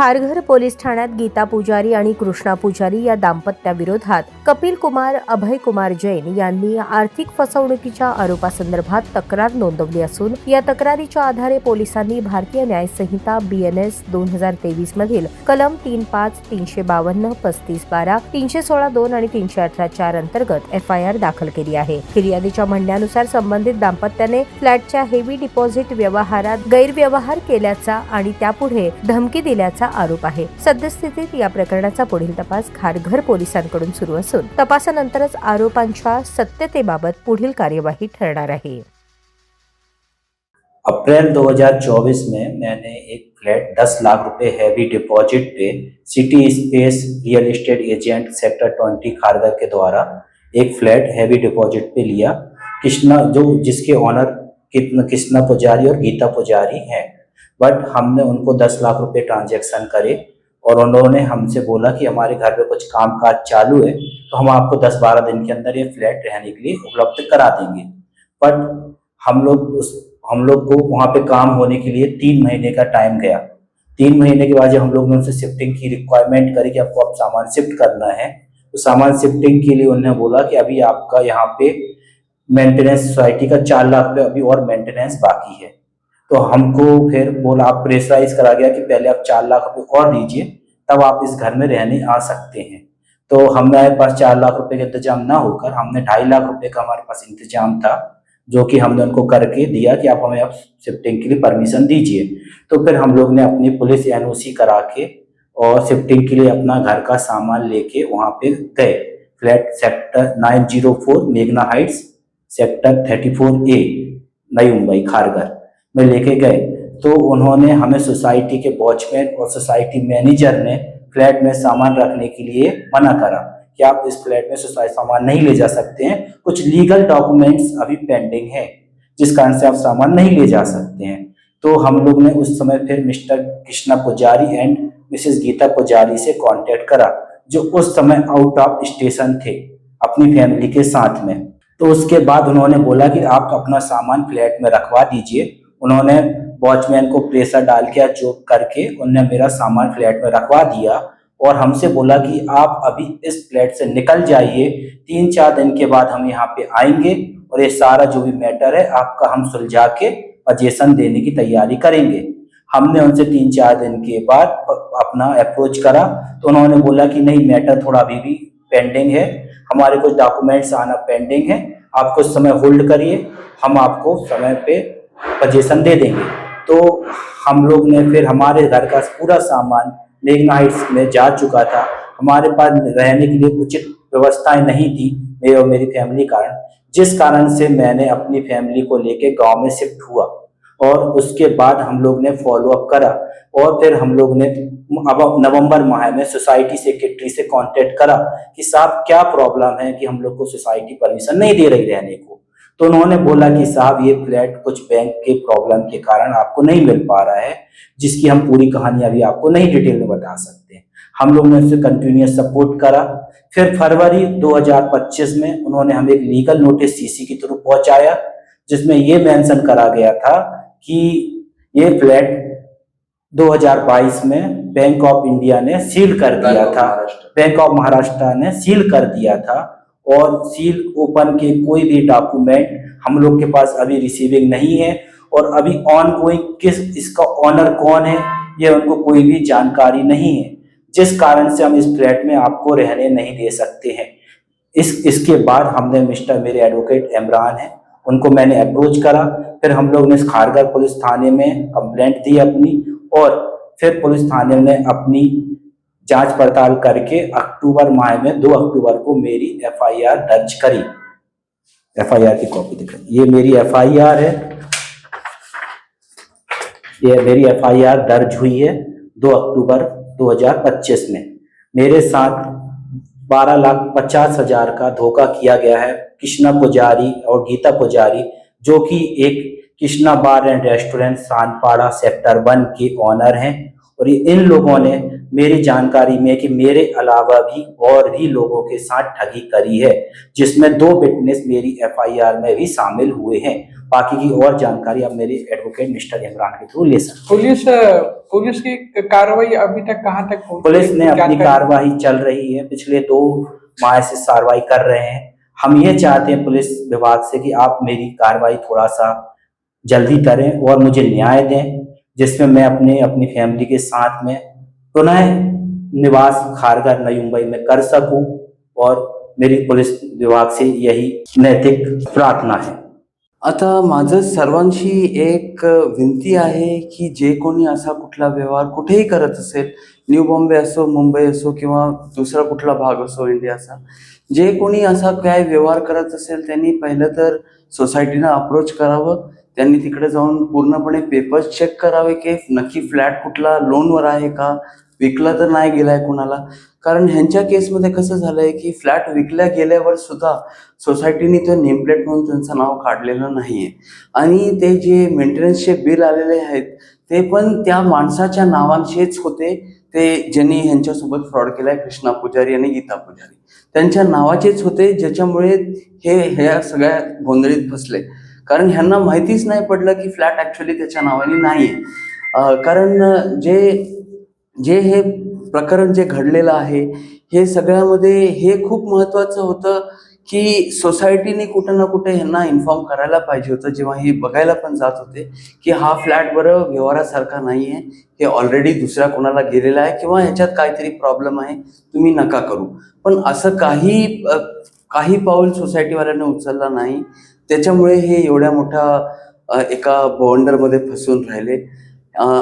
Kharghar police ठाण्यात गीता पुजारी आणि कृष्णा पुजारी या दाम्पत्याविरोधात कपिल कुमार अभय कुमार जैन यांनी आर्थिक फसवणुकीच्या आरोपासंदर्भात तक्रार नोंदवली असून या तक्रारीच्या आधारे पोलिसांनी भारतीय न्याय संहिता बीएनएस दोन हजार तेवीस मधील कलम तीन पाच तीनशे बावन्न पस्तीस बारा तीनशे सोळा दोन आणि तीनशे अठरा चार अंतर्गत एफ आय आर दाखल केली आहे. फिर्यादीच्या म्हणण्यानुसार संबंधित दाम्पत्याने फ्लॅटच्या हेवी डिपॉझिट व्यवहारात गैरव्यवहार केल्याचा आणि त्यापुढे धमकी दिल्याचा आरोप आहे. सद्यस्थितीत या प्रकरणाचा पुढील तपास खारघर पोलिसांकडून सुरू असून तपासानंतरच आरोपांच्या सत्यतेबाबत पुढील कार्यवाही ठरणार आहे. अप्रैल 2024 में मैंने एक फ्लैट 10 लाख रुपए हैवी डिपॉजिट पे City Space real estate agent sector 20 Kharghar के द्वारा एक फ्लैट हैवी डिपॉजिट पे लिया। कृष्णा जो जिसके ऑनर कृष्णा पुजारी और गीता पुजारी हैं। बट हमने उनको 10 लाख रुपए ट्रांजेक्शन करे और उन्होंने हमसे बोला कि हमारे घर पे कुछ काम काज चालू है तो हम आपको दस बारह दिन के अंदर ये फ्लैट रहने के लिए उपलब्ध करा देंगे। बट हम लोग उस, हम लोग को वहाँ पे काम होने के लिए तीन महीने का टाइम गया। तीन महीने के बाद जब हम लोग ने उनसे शिफ्टिंग की रिक्वायरमेंट करी कि आपको अब सामान शिफ्ट करना है तो सामान शिफ्टिंग के लिए उन्होंने बोला कि अभी आपका यहाँ पे मेंटेनेंस सोसाइटी का चार लाख रुपये अभी और मेंटेनेंस बाकी है। तो हमको फिर बोला, आप प्रेशराइज करा गया कि पहले आप चार लाख रुपये और दीजिए, तब आप इस घर में रहने आ सकते हैं। तो हमारे पास चार लाख रुपए का इंतज़ाम ना होकर, हमने ढाई लाख रुपए का हमारे पास इंतज़ाम था, जो कि हमने उनको करके दिया कि आप हमें अब शिफ्टिंग के लिए परमिशन दीजिए। तो फिर हम लोग ने अपनी पुलिस एनओसी करा के और शिफ्टिंग के लिए अपना घर का सामान लेके वहाँ पे गए। Flat sector nine zero four मेघना heights, sector thirty four A, Nai Mumbai Kharghar में लेके गए तो उन्होंने हमें सोसाइटी के वॉचमैन और सोसाइटी मैनेजर ने फ्लैट में सामान रखने के लिए मना करा कि आप इस फ्लैट में सोसाइटी सामान नहीं ले जा सकते हैं। कुछ लीगल डॉक्यूमेंट्स अभी पेंडिंग है, जिस कारण से आप सामान नहीं ले जा सकते हैं। तो हम लोग ने उस समय फिर मिस्टर कृष्णा पुजारी एंड मिसेस गीता पुजारी से कांटेक्ट करा, जो उस समय आउट ऑफ़ स्टेशन थे, अपनी फैमिली के साथ में। तो उसके बाद उन्होंने बोला कि आप अपना सामान फ्लैट में रखवा दीजिए उन्होंने वॉचमैन को प्रेशर डाल के जो करके उनने मेरा सामान फ्लैट में रखवा दिया और हमसे बोला कि आप अभी इस फ्लैट से निकल जाइए। तीन चार दिन के बाद हम यहाँ पे आएँगे और ये सारा जो भी मैटर है, आपका हम सुलझा के पजेशन देने की तैयारी करेंगे। हमने उनसे तीन चार दिन के बाद अपना अप्रोच करा तो उन्होंने बोला कि नहीं, मैटर थोड़ा अभी भी पेंडिंग है। हमारे कुछ डॉक्यूमेंट्स आना पेंडिंग है। आप कुछ समय होल्ड करिए। हम आपको समय पे पजेशन दे देंगे। तो हम लोग ने फिर हमारे घर का पूरा सामान मेघना हाइट्स में जा चुका था। हमारे पास रहने के लिए उचित व्यवस्थाएँ नहीं थी मेरे और मेरी फैमिली कारण, जिस कारण से मैंने अपनी फैमिली को लेके गाँव में शिफ्ट हुआ और उसके बाद हम लोग ने फॉलो अप करा और फिर हम लोग ने अब नवंबर माह में सोसाइटी सेक्रेटरी से कांटेक्ट करा कि साहब क्या प्रॉब्लम है कि हम लोग को सोसाइटी परमिशन नहीं दे रही रहने को। तो उन्होंने बोला कि साहब ये फ्लैट कुछ बैंक के प्रॉब्लम के कारण आपको नहीं मिल पा रहा है जिसकी हम पूरी कहानी अभी आपको नहीं डिटेल में बता सकते हम लोग ने उससे कंटिन्यूस सपोर्ट करा। फिर फरवरी 2025 में उन्होंने हमें एक लीगल नोटिस सीसी के थ्रू पहुँचाया जिसमें ये मेंशन करा गया था कि ये फ्लैट 2022 में बैंक ऑफ़ इंडिया ने सील कर दिया था। बैंक ऑफ़ महाराष्ट्र ने सील कर दिया था। और सील ओपन के कोई भी डॉक्यूमेंट हम लोग के पास अभी रिसीविंग नहीं है। और अभी ऑन गोइंग किस, इसका ऑनर कौन है, ये उनको कोई भी जानकारी नहीं है। जिस कारण से हम इस फ्लैट में आपको रहने नहीं दे सकते हैं। इस, इसके बाद हमने मिस्टर, मेरे एडवोकेट इमरान है। उनको मैंने अप्रोच करा। फिर हम लोग ने खारगर पुलिस थाने में कंप्लेंट दी अपनी। और फिर पुलिस थाने ने अपनी जाँच पड़ताल करके अक्टूबर माह में, दो अक्टूबर को मेरी एफआईआर दर्ज करी। एफआईआर की कॉपी दिख रही ये मेरी एफआईआर है। ये मेरी एफआईआर दर्ज हुई है दो अक्टूबर 2025 में। मेरे साथ बारह लाख पचास हज़ार का धोखा किया गया है कृष्णा पुजारी और गीता पुजारी, जो कि एक Krishna bar and restaurant Sanpada sector one K owner हैं। और इन लोगों ने मेरी जानकारी में कि मेरे अलावा भी और भी लोगों के साथ ठगी करी है जिसमें दो विटनेस मेरी एफआईआर में भी शामिल हुए हैं। बाकी की और जानकारी आप मेरे एडवोकेट मिस्टर इमरान के थ्रू ले सकते पोलीस अ, पुलिस की कार्रवाई अभी तक कहाँ तक पुलिस ने अपनी कार्रवाई चल रही है। पिछले दो माह से कार्रवाई कर रहे हैं। हम ये चाहते हैं पुलिस विभाग से कि आप मेरी कार्रवाई थोड़ा सा जल्दी करें और मुझे न्याय दें जिसमें मैं अपने अपनी फैमिली के साथ में पुनः निवास खारगर नई मुंबई में कर सकूं और मेरी पुलिस विभाग से यही नैतिक प्रार्थना है। आता माझं सर्वांशी एक विनंती आहे की जे कोणी असा कुठला व्यवहार कुठेही करत असेल न्यू बॉम्बे असो मुंबई असो किंवा दुसरा कुठला भाग असो इंडियाचा जे कोणी असा काय व्यवहार करत असेल त्यांनी पहिलं तर सोसायटीनं अप्रोच करावं त्यांनी तिकडे जाऊन पूर्णपणे पेपर्स चेक करावे की नक्की फ्लॅट कुठला लोनवर आहे का? विकला तर नाही गेलाय कुणाला? कारण ह्यांच्या केसमध्ये कसं झालंय की फ्लॅट विकल्या गेल्यावर सुद्धा सोसायटीने तो नेमप्लेट म्हणून त्यांचं नाव काढलेलं नाहीये. आणि ते जे मेंटेनन्सचे बिल आलेले आहेत ते पण त्या माणसाच्या नावांचेच होते. ते ज्यांनी ह्यांच्यासोबत फ्रॉड केलाय कृष्णा पुजारी आणि गीता पुजारी. त्यांच्या नावाचेच होते ज्याच्यामुळे हे ह्या सगळ्या गोंधळीत फसले कारण ह्यांना माहितीच नाही पडलं की फ्लॅट ॲक्च्युली त्याच्या नावाने नाहीये. कारण जे जे हे प्रकरण जे घडलेलं आहे हे सगळ्यामध्ये हे खूप महत्वाचं होतं की सोसायटीने कुठं ना कुठे ह्यांना इन्फॉर्म करायला पाहिजे होतं. जेव्हा हे बघायला पण जात होते की हा फ्लॅट बरं व्यवहारासारखा नाही आहे हे ऑलरेडी दुसऱ्या कोणाला गेलेला आहे किंवा ह्याच्यात काहीतरी प्रॉब्लेम आहे तुम्ही नका करू. पण असं काही काही पाऊल सोसायटीवाल्याने उचलला नाही. त्याच्यामुळे हे एवढ्या मोठ्या एका बॉन्डरमध्ये फसून राहिले.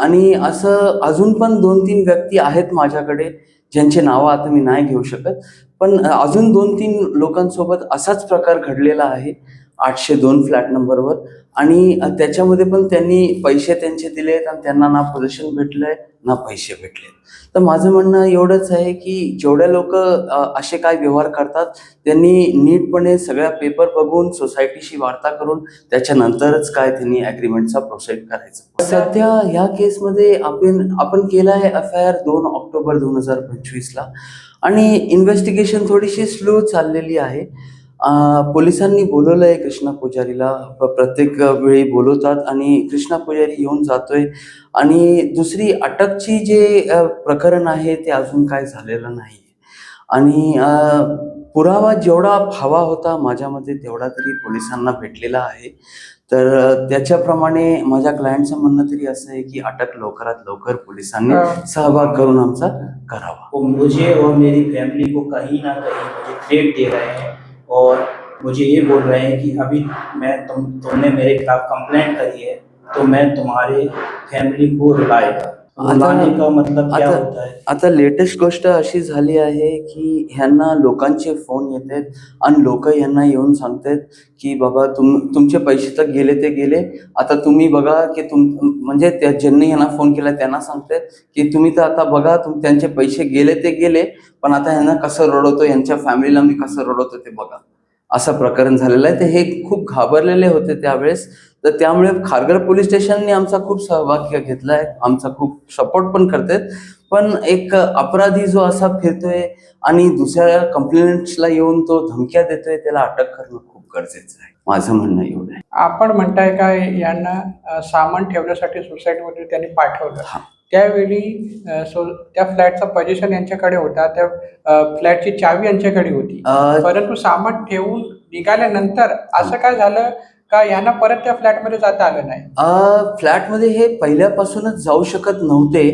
आणि असं अजून पण दोन तीन व्यक्ती आहेत माझ्याकडे ज्यांचे नावं आता मी नाही घेऊ शकत. पण अजून दोन तीन लोकांसोबत असाच प्रकार घडलेला आहे आठशे दोन फ्लॅट नंबरवर. आणि त्याच्यामध्ये पण त्यांनी पैसे त्यांचे दिलेत आणि त्यांना ना पोझिशन भेटलंय ना पैसे भेटले तर माझं म्हणणं एवढंच आहे की जेवढ्या लोक असे काय व्यवहार करतात त्यांनी नीटपणे सगळ्या पेपर बघून सोसायटीशी वार्ता करून त्याच्यानंतरच काय त्यांनी अग्रीमेंटचा प्रोसेस करायचं. सध्या ह्या केसमध्ये आपण आपण केला आहे एफ आय आर दोन ऑक्टोबर दोन हजार पंचवीसला. आणि इन्व्हेस्टिगेशन थोडीशी स्लो चाललेली आहे. पोलिसांनी बोलवलं आहे कृष्णा पुजारीला. प्रत्येक वेळी बोलवतात आणि कृष्णा पुजारी येऊन जातोय. आणि दुसरी अटकची जे प्रकरण आहे ते अजून काय झालेलं नाही. आणि पुरावा जेवढा हवा होता माझ्यामध्ये तेवढा तरी पोलिसांना भेटलेला आहे. तर त्याच्याप्रमाणे माझ्या क्लायंटचं म्हणणं तरी असं आहे की अटक लवकरात लवकर पोलिसांनी सहभाग करून आमचा करावा. वो मुझे और मेरी फैमिली को कहीं ना कहीं मुझे थ्रेट दे रहे हैं. और मुझे ये बोल रहे हैं कि अभी मैं तुम तुमने मेरे खिलाफ कंप्लेंट करी है तो मैं तुम्हारे फैमिली को रुलाएगा। आता- होता है? आता लेटेस्ट गोष्ट अशी झाली आहे की ह्यांना लोकांचे फोन येत आहेत आणि लोक ह्यांना येऊन सांगतात की बाबा तुम तुमचे पैसे तर गेले ते गेले. आता तुम्ही बघा की तुम म्हणजे त्या ज्यांनी ह्यांना फोन केला त्यांना सांगतात की तुम्ही तर आता बघा तुम त्यांचे पैसे गेले ते गेले पण आता ह्यांना कसं रडवतो यांच्या फॅमिलीला मी कसं रडवतो ते बघा. असं प्रकरण झालेलं आहे. तर हे खूप घाबरलेले होते त्यावेळेस. तर त्यामुळे खारघर पोलीस स्टेशनने आमचा खूप सहभाग घेतला आहे आमचा खूप सपोर्ट पण करतात पण एक अपराधी जो असा फिरतोय आणि दुसऱ्या कंप्लेंट्सला येऊन तो धमक्या देतोय त्याला अटक करणं खूप गरजेचं आहे. माझं म्हणणं एवढं आहे. आपण म्हणताय का यांना सामान ठेवण्यासाठी सोसायटीमध्ये त्यांनी पाठवलं. त्यावेळी सो त्या फ्लॅटचा पोझिशन यांच्याकडे होता. त्या फ्लॅटची चावी यांच्याकडे होती. परंतु सामान ठेवून निघाल्यानंतर असं काय झालं? का यांना परत त्या फ्लॅटमध्ये जाता आलं नाही? फ्लॅटमध्ये हे पहिल्यापासूनच जाऊ शकत नव्हते.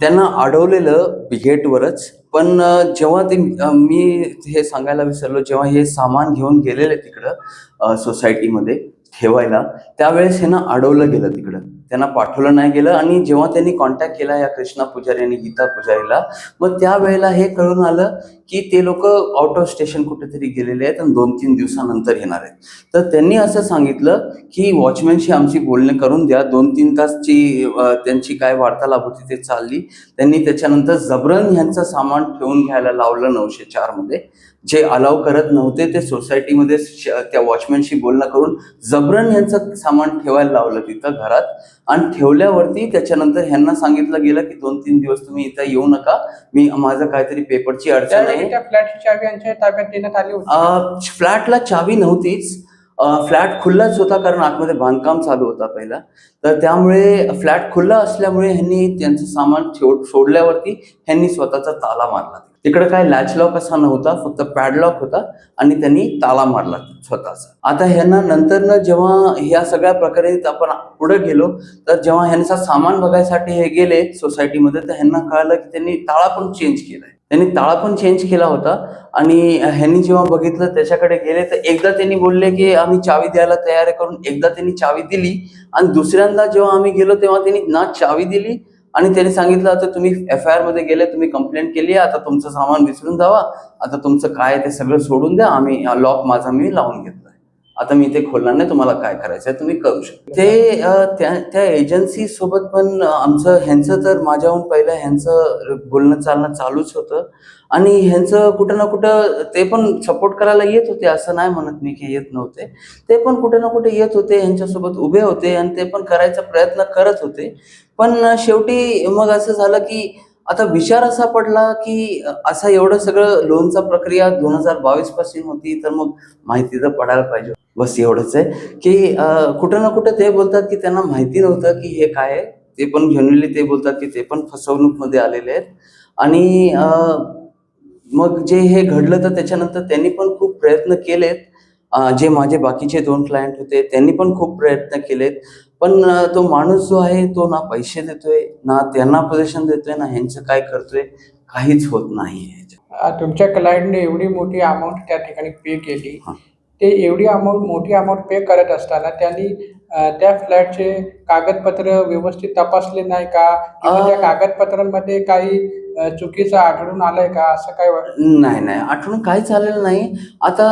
त्यांना अडवलेलं गेटवरच. पण जेव्हा ते मी हे सांगायला विसरलो जेव्हा हे सामान घेऊन गेलेले तिकडं सोसायटीमध्ये ठेवायला त्यावेळेस ह्यांना अडवलं गेलं तिकडं. त्यांना पाठवलं नाही गेलं आणि जेव्हा त्यांनी कॉन्टॅक्ट केला या कृष्णा पुजारी आणि गीता पुजारीला मग त्यावेळेला हे कळून आलं की ते लोक आउट ऑफ स्टेशन कुठेतरी गेलेले आहेत आणि दोन तीन दिवसानंतर येणार आहेत. तर त्यांनी असं सांगितलं की वॉचमॅनशी आमची बोलणे करून द्या. दोन तीन तासची त्यांची काय वार्तालाप होती ते चालली. त्यांनी त्याच्यानंतर जबरन ह्यांचं सामान ठेवून घ्यायला लावलं नऊशे चारमध्ये जे अलाव करत नव्हते ते सोसायटीमध्ये त्या वॉचमॅनशी बोलणं करून जबरन ह्यांचं सामान ठेवायला लावलं तिथं घरात. आणि ठेवल्यावरती त्याच्यानंतर ह्यांना सांगितलं गेलं की दोन तीन दिवस तुम्ही इथं येऊ नका. मी माझं काहीतरी पेपरची अडचण आहे. फ्लॅटला चावी नव्हतीच. फ्लॅट खुल्लाच होता कारण आतमध्ये बांधकाम चालू होता पहिला. तर त्यामुळे फ्लॅट खुल्ला असल्यामुळे ह्यांनी त्यांचं सामान सोडल्यावरती ह्यांनी स्वतःचा ताला मारला तिकडे काय लॅच लॉक असा नव्हता फक्त पॅडलॉक होता आणि त्यांनी ताला मारला स्वतःचा. आता ह्यांना नंतर जेव्हा ह्या सगळ्या प्रकारे आपण पुढे गेलो तर जेव्हा ह्यांचा सामान बघायसाठी हे गेले सोसायटीमध्ये तर ह्यांना कळलं की त्यांनी ताळा पण चेंज केलाय. त्यांनी ताळा पण चेंज केला होता आणि ह्यांनी जेव्हा बघितलं त्याच्याकडे गेले तर एकदा त्यांनी बोलले की आम्ही चावी द्यायला तयार करून एकदा त्यांनी चावी दिली. आणि दुसऱ्यांदा जेव्हा आम्ही गेलो तेव्हा त्यांनी ना चावी दिली आणि त्यांनी सांगितलं आता तुम्ही एफ आय आरमध्ये गेले तुम्ही कंप्लेंट केली आता तुमचं सामान विसरून जावा. आता तुमचं काय आहे ते सगळं सोडून द्या. आम्ही लॉक माझा मी लावून घेतो. आता मी ते खोलणार नाही तुम्हाला काय करायचं आहे तुम्ही करू शकता. ते त्या त्या एजन्सी सोबत पण आमचं ह्यांचं तर माझ्याहून पहिलं ह्यांचं बोलणं चालणं चालूच होतं. आणि ह्यांचं कुठं ना कुठं ते पण सपोर्ट करायला येत होते असं नाही म्हणत मी की येत नव्हते. ते पण कुठे ना कुठे येत होते ह्यांच्यासोबत उभे होते आणि ते पण करायचा प्रयत्न करत होते. पण शेवटी मग असं झालं की आता विचार असा पडला की असा एवढं सगळं लोनचा प्रक्रिया दोन हजार बावीसपासून होती तर मग माहिती तर पडायला पाहिजे. बस एवढंच आहे की कुठं ना कुठं ते बोलतात की त्यांना माहिती नव्हतं की हे काय आहे. ते पण जनरली ते बोलतात की ते पण फसवणूकमध्ये आलेले आहेत. आणि मग जे हे घडलं तर त्याच्यानंतर त्यांनी पण खूप प्रयत्न केलेत. जे माझे बाकीचे दोन क्लायंट होते त्यांनी पण खूप प्रयत्न केलेत. पण तो माणूस जो आहे तो ना पैसे देतोय ना त्यांना पोझिशन देतोय ना ह्यांचं काय करतोय काहीच होत नाही तुमच्या क्लायंटने एवढी मोठी अमाऊंट त्या ठिकाणी पे केली. ते एवढी अमाऊंट मोठी अमाऊंट पे करत असताना त्यांनी त्या फ्लॅटचे कागदपत्र व्यवस्थित तपासले नाही का? त्या कागदपत्रांमध्ये काही चुकीचं आढळून आलंय का? असं काय नाही नाही. आठवण काही चालेलं नाही. आता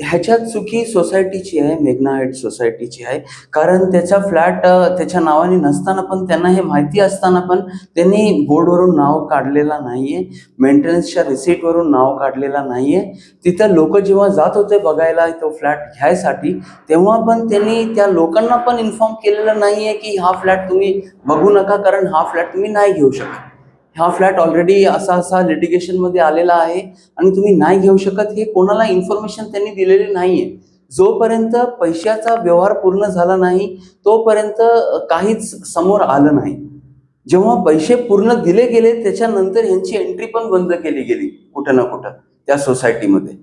ह्याच्यात चुकी सोसायटीची आहे. मेघना हाईट सोसायटीची आहे. कारण त्याचा फ्लॅट त्याच्या नावाने नसताना पण त्यांना हे माहिती असताना पण त्यांनी बोर्डवरून नाव काढलेला नाहीये. मेंटेनन्सच्या रिसिटवरून नाव काढलेला नाहीये. तिथं लोक जेव्हा जात होते बघायला तो फ्लॅट घ्यायसाठी तेव्हा पण त्यांनी त्या लोकांना पण इन्फॉर्म केलेलं नाहीये की हा फ्लॅट तुम्ही बघू नका कारण हा फ्लॅट तुम्ही नाही घेऊ शकत. हा फ्लॅट ऑलरेडी असा असा लिटिगेशनमध्ये आलेला आहे आणि तुम्ही नाही घेऊ शकत हे कोणाला इन्फॉर्मेशन त्यांनी दिलेली नाहीये. जोपर्यंत पैशाचा व्यवहार पूर्ण झाला नाही तोपर्यंत काहीच समोर आलं नाही. जेव्हा पैसे पूर्ण दिले गेले त्याच्यानंतर ह्यांची एंट्री पण बंद केली गेली कुठं ना कुठं त्या सोसायटीमध्ये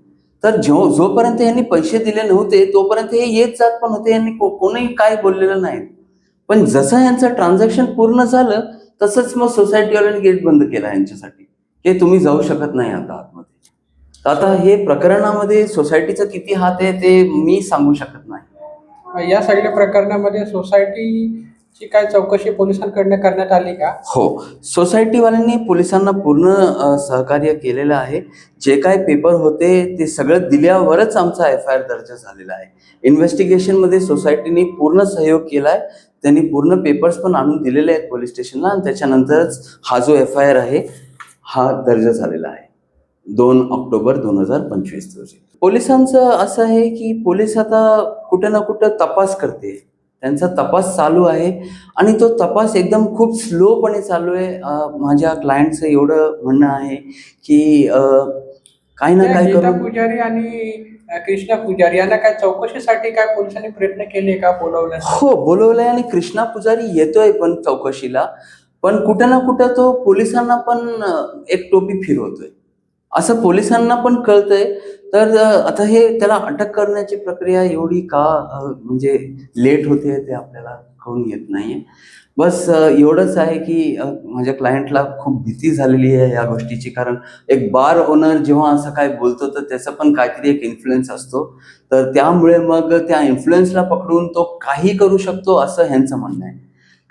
तर जो जोपर्यंत यांनी पैसे दिले नव्हते तोपर्यंत हे येत जात पण होते यांनी को- कोणीही काय बोललेलं नाही. पण जसं यांचं ट्रान्झॅक्शन पूर्ण झालं तसंच मग सोसायटीवाल्यांनी गेट बंद केला यांच्यासाठी. हे तुम्ही जाऊ शकत नाही आता आतमध्ये. तर आता हे प्रकरणामध्ये सोसायटीचा किती हात आहे ते मी सांगू शकत नाही. या सगळ्या प्रकरणामध्ये सोसायटी ची काय चौकशी पोलिसांकडनं करण्यात आली का? हो. सोसायटीवाल्यांनी पोलिसांना पूर्ण अ, सहकार्य केलेलं आहे. जे काय पेपर होते ते सगळं दिल्यावरच आमचा एफ आय आर दर्ज झालेला आहे. इन्व्हेस्टिगेशनमध्ये सोसायटीने पूर्ण सहयोग केला आहे त्यांनी पूर्ण पेपर्स पण आणून दिलेले आहेत पोलीस स्टेशनला आणि त्याच्यानंतरच हा जो एफ आय आर आहे हा दर्ज झालेला आहे. दोन ऑक्टोबर दोन हजार पंचवीस रोजी. पोलिसांचं असं आहे की पोलीस आता कुठं ना कुठं तपास करते. त्यांचा तपास चालू आहे आणि तो तपास एकदम खूप स्लोपणे चालू आहे. माझ्या क्लायंटचं एवढं म्हणणं आहे की काही ना गीता करून पुजारी आणि कृष्णा पुजारी यांना काय चौकशीसाठी काय पोलिसांनी प्रयत्न केले का बोलवलं? हो बोलवलंय आणि कृष्णा पुजारी येतोय पण चौकशीला. पण कुठं ना कुठं तो पोलिसांना पण एक टोपी फिरवतोय. असं पोलिसांना पण कळतंय. तर आता हे त्याला अटक करण्याची प्रक्रिया एवढी का म्हणजे लेट होते ते आपल्याला कळून येत नाहीये. बस एवढंच आहे की माझ्या क्लायंटला खूप भीती झालेली आहे या गोष्टीची. कारण एक बार ओनर जेव्हा असं काय बोलतो तर त्याचा पण काहीतरी एक इन्फ्लुएन्स असतो. तर त्यामुळे मग त्या इन्फ्लुएन्सला पकडून तो काही करू शकतो असं ह्यांचं म्हणणं आहे.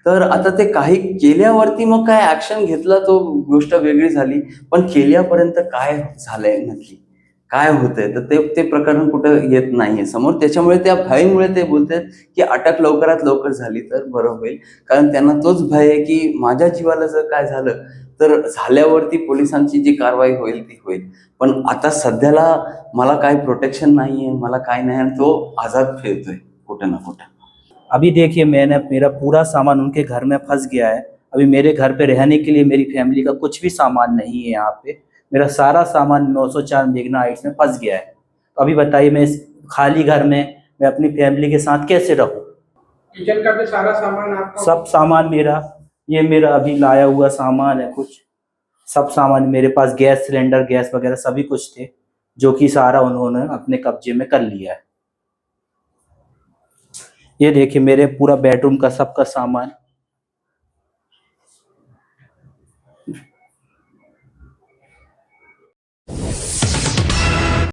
तर आता ते काही केल्यावरती मग काय ऍक्शन घेतला तो गोष्ट वेगळी झाली. पण केल्यापर्यंत काय झालंय नक्की? काय होतंय? तर ते ते प्रकरण कुठं येत नाहीये समोर. त्याच्यामुळे त्या भयमुळे ते बोलतात की अटक लवकरात लवकर झाली तर बरं होईल. कारण त्यांना तोच भय आहे की माझ्या जीवाला जर काय झालं तर झाल्यावरती पोलिसांची जी कारवाई होईल ती होईल. पण आता सध्याला मला काय प्रोटेक्शन नाहीये मला काय नाही आणि तो आझाद फिरतोय कुठं ना कुठं. अभी देखिए मैंने मेरा पूरा सामान उनके घर में फंस गया है। अभी मेरे घर पे रहने के लिए मेरी फैमिली का कुछ भी सामान नहीं है यहाँ पे। मेरा सारा सामान 904 मेघना हाइट्स में फंस गया है। तो अभी बताइए मैं इस खाली घर में मैं अपनी फैमिली के साथ कैसे रहूँ? किचन का भी सारा सामान आपका सब सामान मेरा। ये मेरा अभी लाया हुआ सामान है कुछ। सब सामान मेरे पास गैस सिलेंडर गैस वगैरह सभी कुछ थे जो कि सारा उन्होंने अपने कब्जे में कर लिया है। ये देखिए मेरे पूरा बेडरूम का सबका सामान।